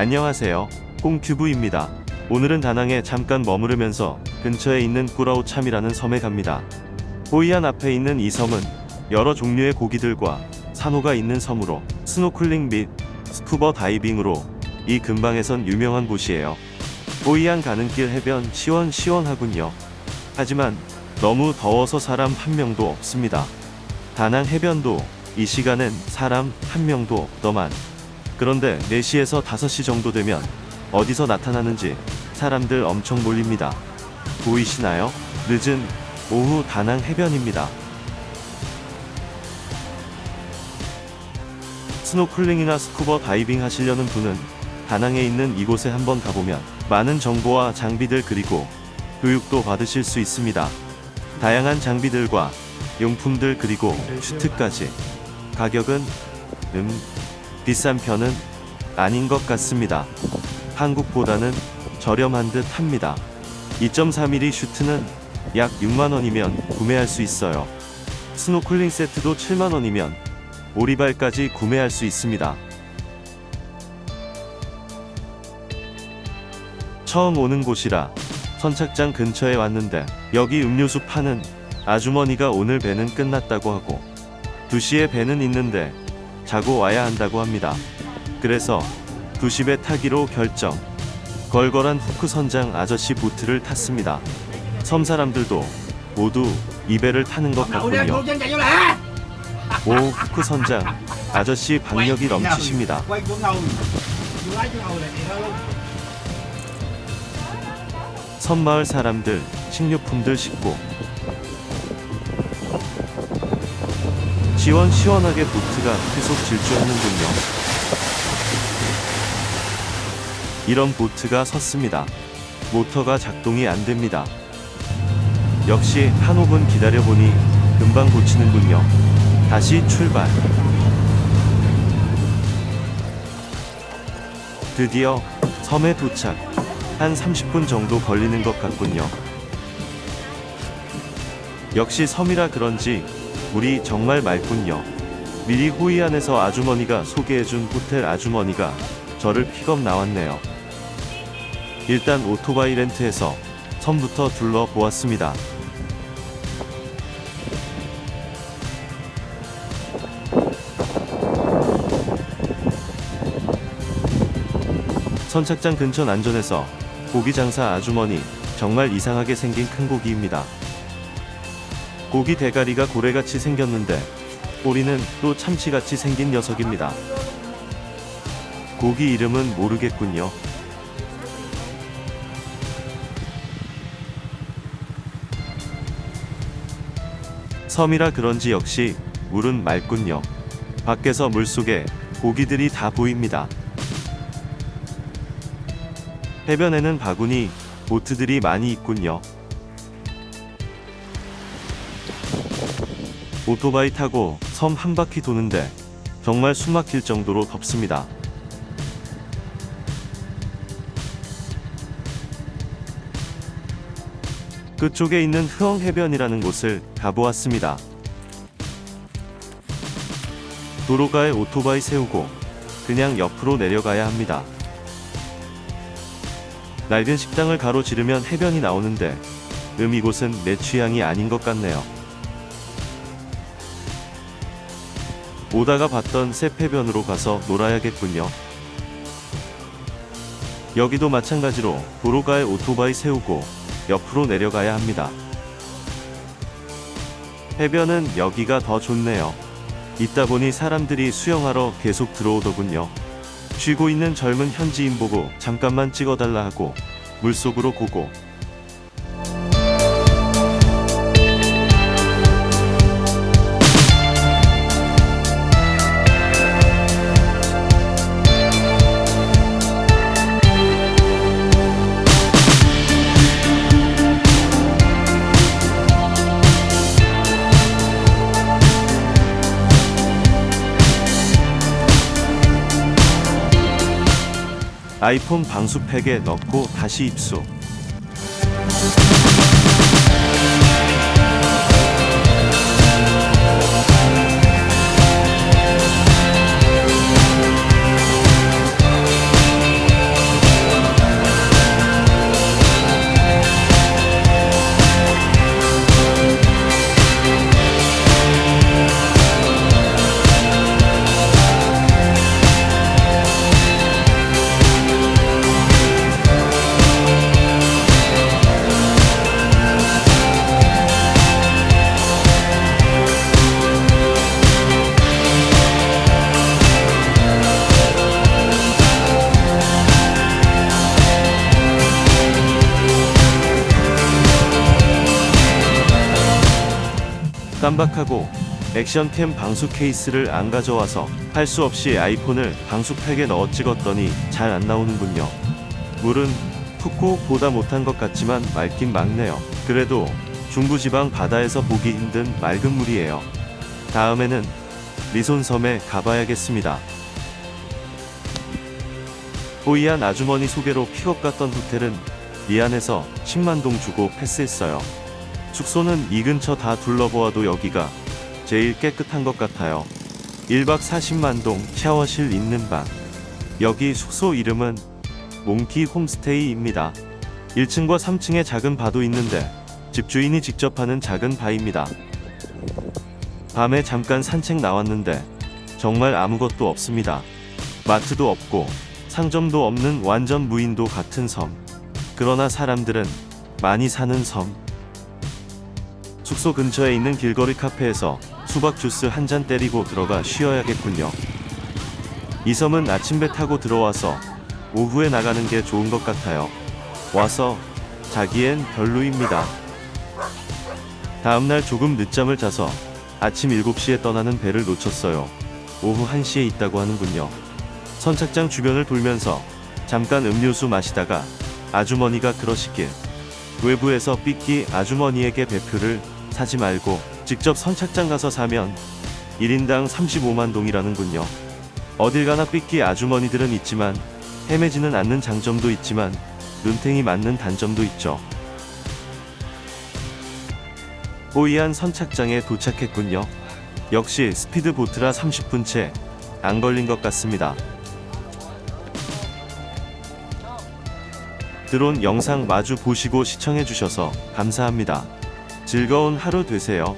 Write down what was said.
안녕하세요. 꽁튜브입니다. 오늘은 다낭에 잠깐 머무르면서 근처에 있는 꾸라오참이라는 섬에 갑니다. 호이안 앞에 있는 이 섬은 여러 종류의 고기들과 산호가 있는 섬으로 스노클링 및 스쿠버 다이빙으로 이 근방에선 유명한 곳이에요. 호이안 가는 길 해변 시원시원하군요. 하지만 너무 더워서 사람 한 명도 없습니다. 다낭 해변도 이 시간엔 사람 한 명도 없더만. 그런데 4시에서 5시 정도 되면 어디서 나타나는지 사람들 엄청 몰립니다. 보이시나요? 늦은 오후 다낭 해변입니다. 스노클링이나 스쿠버 다이빙 하시려는 분은 다낭에 있는 이곳에 한번 가보면 많은 정보와 장비들 그리고 교육도 받으실 수 있습니다. 다양한 장비들과 용품들 그리고 슈트까지 가격은 음 비싼 편은 아닌 것 같습니다. 한국보다는 저렴한 듯 합니다. 2.3mm 슈트는 약 6만원이면 구매할 수 있어요. 스노클링 세트도 7만원이면 오리발까지 구매할 수 있습니다. 처음 오는 곳이라 선착장 근처에 왔는데 여기 음료수 파는 아주머니가 오늘 배는 끝났다고 하고 2시에 배는 있는데 자고 와야 한다고 합니다. 그래서 2시 배 타기로 결정. 걸걸한 후크 선장 아저씨 보트를 탔습니다. 섬 사람들도 모두 이 배를 타는 것 같군요. 오 후크 선장 아저씨 박력이 넘치십니다. 섬마을 사람들 식료품들 싣고 시원 시원하게 보트가 계속 질주하는군요. 이런 보트가 섰습니다. 모터가 작동이 안 됩니다. 역시 한 5분 기다려보니 금방 고치는군요. 다시 출발. 드디어 섬에 도착. 한 30분 정도 걸리는 것 같군요. 역시 섬이라 그런지 물이 정말 맑군요. 미리 호이 안에서 아주머니가 소개해준 호텔 아주머니가 저를 픽업 나왔네요. 일단 오토바이 렌트해서 섬부터 둘러보았습니다. 선착장 근처 난전에서 고기 장사 아주머니 정말 이상하게 생긴 큰 고기입니다. 고기 대가리가 고래같이 생겼는데 꼬리는 또 참치같이 생긴 녀석입니다. 고기 이름은 모르겠군요. 섬이라 그런지 역시 물은 맑군요. 밖에서 물 속에 고기들이 다 보입니다. 해변에는 바구니, 보트들이 많이 있군요. 오토바이 타고 섬 한 바퀴 도는데 정말 숨 막힐 정도로 덥습니다. 끝쪽에 있는 흐엉 해변이라는 곳을 가보았습니다. 도로가에 오토바이 세우고 그냥 옆으로 내려가야 합니다. 낡은 식당을 가로지르면 해변이 나오는데 음 이곳은 내 취향이 아닌 것 같네요. 오다가 봤던 새 해변으로 가서 놀아야겠군요. 여기도 마찬가지로 도로가에 오토바이 세우고 옆으로 내려가야 합니다. 해변은 여기가 더 좋네요. 있다 보니 사람들이 수영하러 계속 들어오더군요. 쉬고 있는 젊은 현지인 보고 잠깐만 찍어달라 하고 물속으로 고고. 아이폰 방수팩에 넣고 다시 입수. 깜박하고 액션캠 방수 케이스를 안 가져와서 할 수 없이 아이폰을 방수팩에 넣어 찍었더니 잘 안 나오는군요. 물은 푸꾸보다 못한 것 같지만 맑긴 맑네요. 그래도 중부지방 바다에서 보기 힘든 맑은 물이에요. 다음에는 리손섬에 가봐야겠습니다. 호이안 아주머니 소개로 픽업 갔던 호텔은 미안해서 10만동 주고 패스했어요. 숙소는 이 근처 다 둘러보아도 여기가 제일 깨끗한 것 같아요. 1박 40만동 샤워실 있는 방. 여기 숙소 이름은 몽키 홈스테이입니다. 1층과 3층에 작은 바도 있는데 집주인이 직접 하는 작은 바입니다. 밤에 잠깐 산책 나왔는데 정말 아무것도 없습니다. 마트도 없고 상점도 없는 완전 무인도 같은 섬. 그러나 사람들은 많이 사는 섬. 숙소 근처에 있는 길거리 카페에서 수박 주스 한 잔 때리고 들어가 쉬어야겠군요. 이 섬은 아침배 타고 들어와서 오후에 나가는 게 좋은 것 같아요. 와서 자기엔 별로입니다. 다음날 조금 늦잠을 자서 아침 7시에 떠나는 배를 놓쳤어요. 오후 1시에 있다고 하는군요. 선착장 주변을 돌면서 잠깐 음료수 마시다가 아주머니가 그러시길 외부에서 삐끼 아주머니에게 배표를 사지 말고 직접 선착장 가서 사면 1인당 35만 동이라는군요. 어딜 가나 삐끼 아주머니들은 있지만 헤매지는 않는 장점도 있지만 눈탱이 맞는 단점도 있죠. 호이안 선착장에 도착했군요. 역시 스피드 보트라 30분 채 안 걸린 것 같습니다. 드론 영상 마주 보시고 시청해 주셔서 감사합니다. 즐거운 하루 되세요.